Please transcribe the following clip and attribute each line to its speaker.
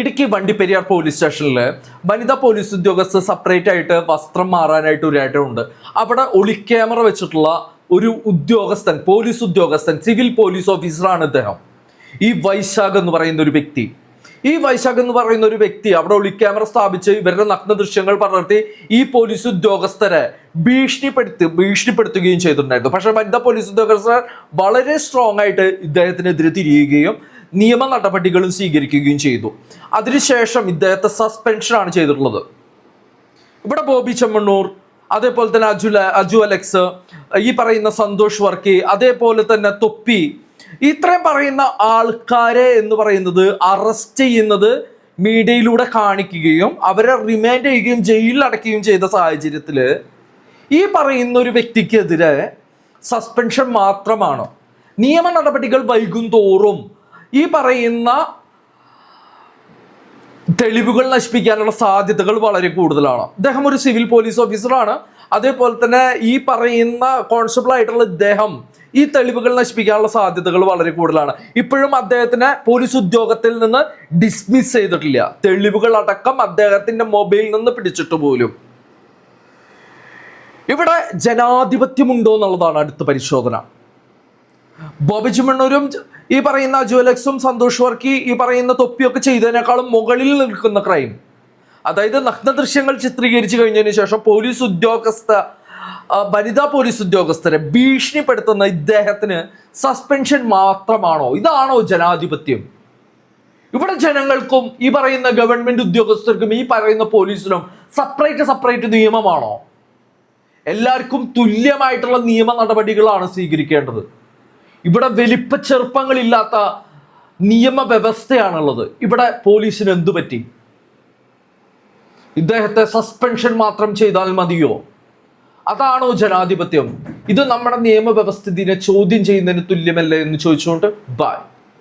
Speaker 1: Idukki Vandiperiyar police സ്റ്റേഷനിൽ വനിതാ police ഉദ്യോഗസ്ഥർ സെപ്പറേറ്റ് ആയിട്ട് വസ്ത്രം മാറാനായിട്ട് ഒരു ഇടമുണ്ട് അവിടെ ഒളിക്യാമറ വെച്ചിട്ടുള്ള ഒരു ഉദ്യോഗസ്ഥൻ പോലീസ് ഉദ്യോഗസ്ഥൻ സിവിൽ പോലീസ് ഓഫീസറാണ് അദ്ദേഹം ഈ വൈശാഖ് എന്ന് പറയുന്ന ഒരു വ്യക്തി. ഈ വൈശാഖ് എന്ന് പറയുന്ന ഒരു വ്യക്തി അവിടെ ഒളിക്യാമറ സ്ഥാപിച്ച് ഇവരുടെ നഗ്ന ദൃശ്യങ്ങൾ പകർത്തി ഈ പോലീസ് ഉദ്യോഗസ്ഥരെ ഭീഷണിപ്പെടുത്തി ഭീഷണിപ്പെടുത്തുകയും ചെയ്തിട്ടുണ്ടായിരുന്നു. പക്ഷേ വനിതാ പോലീസ് ഉദ്യോഗസ്ഥർ വളരെ സ്ട്രോങ് ആയിട്ട് ഇദ്ദേഹത്തിനെതിരെ തിരിയുകയും നിയമ നടപടികളും സ്വീകരിക്കുകയും ചെയ്തു. അതിനുശേഷം ഇദ്ദേഹത്തെ സസ്പെൻഷനാണ് ചെയ്തിട്ടുള്ളത്. ഇവിടെ ബോബി ചെമ്മണ്ണൂർ അതേപോലെ തന്നെ അജു അജു അലക്സ് ഈ പറയുന്ന സന്തോഷ് വർക്കി അതേപോലെ തന്നെ തൊപ്പി ഇത്രയും പറയുന്ന ആൾക്കാരെ എന്ന് പറയുന്നത് അറസ്റ്റ് ചെയ്യുന്നത് മീഡിയയിലൂടെ കാണിക്കുകയും അവരെ റിമാൻഡ് ചെയ്യുകയും ജയിലിൽ അടയ്ക്കുകയും ചെയ്ത സാഹചര്യത്തിൽ ഈ പറയുന്ന ഒരു വ്യക്തിക്കെതിരെ സസ്പെൻഷൻ മാത്രമാണ്? നിയമ നടപടികൾ വൈകും തോറും ഈ പറയുന്ന തെളിവുകൾ നശിപ്പിക്കാനുള്ള സാധ്യതകൾ വളരെ കൂടുതലാണ്. അദ്ദേഹം ഒരു സിവിൽ പോലീസ് ഓഫീസറാണ്. അതേപോലെ തന്നെ ഈ പറയുന്ന കോൺസ്റ്റബിൾ ആയിട്ടുള്ള ഇദ്ദേഹം ഈ തെളിവുകൾ നശിപ്പിക്കാനുള്ള സാധ്യതകൾ വളരെ കൂടുതലാണ്. ഇപ്പോഴും അദ്ദേഹത്തിനെ പോലീസ് ഉദ്യോഗത്തിൽ നിന്ന് ഡിസ്മിസ് ചെയ്തിട്ടില്ല. തെളിവുകൾ അടക്കം അദ്ദേഹത്തിന്റെ മൊബൈൽ നിന്ന് പിടിച്ചിട്ട് പോലും. ഇവിടെ ജനാധിപത്യമുണ്ടോ എന്നുള്ളതാണ് അടുത്ത പരിശോധന. ബോബി മണ്ണൂരും ഈ പറയുന്ന ജുവലക്സും സന്തോഷ് വർക്കി ഈ പറയുന്ന തൊപ്പിയൊക്കെ ചെയ്തതിനേക്കാളും മുകളിൽ നിൽക്കുന്ന ക്രൈം. അതായത് നഗ്ന ദൃശ്യങ്ങൾ ചിത്രീകരിച്ചു കഴിഞ്ഞതിന് ശേഷം പോലീസ് ഉദ്യോഗസ്ഥ വനിതാ പോലീസ് ഉദ്യോഗസ്ഥരെ ഭീഷണിപ്പെടുത്തുന്ന ഇദ്ദേഹത്തിന് സസ്പെൻഷൻ മാത്രമാണോ? ഇതാണോ ജനാധിപത്യം? ഇവിടെ ജനങ്ങൾക്കും ഈ പറയുന്ന ഗവൺമെന്റ് ഉദ്യോഗസ്ഥർക്കും ഈ പറയുന്ന പോലീസിനും സെപ്പറേറ്റ് സെപ്പറേറ്റ് നിയമമാണോ? എല്ലാവർക്കും തുല്യമായിട്ടുള്ള നിയമ നടപടികളാണ് സ്വീകരിക്കേണ്ടത്. ഇവിടെ വലിപ്പ ചെറുപ്പങ്ങളില്ലാത്ത നിയമവ്യവസ്ഥയാണുള്ളത്. ഇവിടെ പോലീസിന് എന്തു പറ്റി? ഇദ്ദേഹത്തെ സസ്പെൻഷൻ മാത്രം ചെയ്താൽ മതിയോ? അതാണോ ജനാധിപത്യം? ഇത് നമ്മുടെ നിയമവ്യവസ്ഥിതിനെ ചോദ്യം ചെയ്യുന്നതിന് തുല്യമല്ലേ എന്ന് ചോദിച്ചുകൊണ്ട് ബൈ